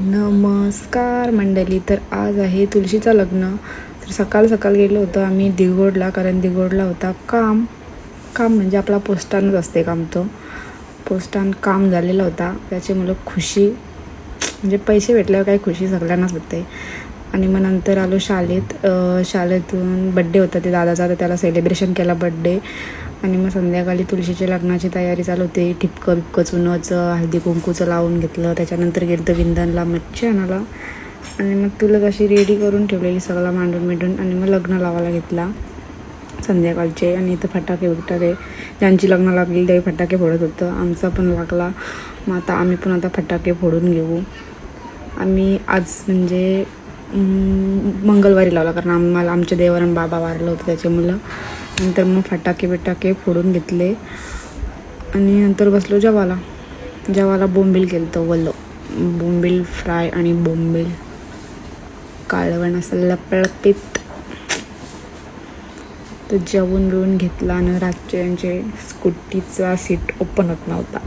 नमस्कार मंडळी तर आज आहे तुळशीचं लग्न. तर सकाळ सकाळ गेलो होतो आम्ही दिगोडला कारण दिगोडला होता काम. काम म्हणजे आपला पोस्टानच असते काम तो. पोस्टान काम झालेला होता. त्याच्यामुळं खुशी म्हणजे पैसे भेटल्यावर काही खुशी सगळ्यांनाच होते आणि मग नंतर आलो शाळेत. शाळेतून बड्डे होता ते दादाचा तर त्याला सेलिब्रेशन केला बड्डे आणि मग संध्याकाळी तुळशीच्या लग्नाची तयारी चालू होती. ठिपकं बिपकं चुनचं हळदी कुंकूचं लावून घेतलं. त्याच्यानंतर गेलं तर विंधनला मच्छी आणायला. आणि मग तुला कशी रेडी करून ठेवलेली सगळं मांडून मिंडून. आणि मग लग्न लावायला घेतला. संध्याकाळचे आणि इथं फटाके बिटाके. ज्यांची लग्न लागली ते फटाके फोडत होतं. आमचा पण लागला. मग आता आम्ही पण आता फटाके फोडून घेऊ. आम्ही आज म्हणजे मंगळवारी लावला कारण आम्हाला आमच्या देवरण बाबा वारलं होतं त्याच्यामुळं नंतर मग फटाके बिटाके फोडून घेतले. आणि नंतर बसलो जेवाला जेवाला बोंबील केलं होतं वल्लो बोंबील फ्राय आणि बोंबील. काळवण असं लपळपित. तर जेवून बिवून घेतला आणि रातचे यांचे स्कूटीचा सीट ओपन होत नव्हता.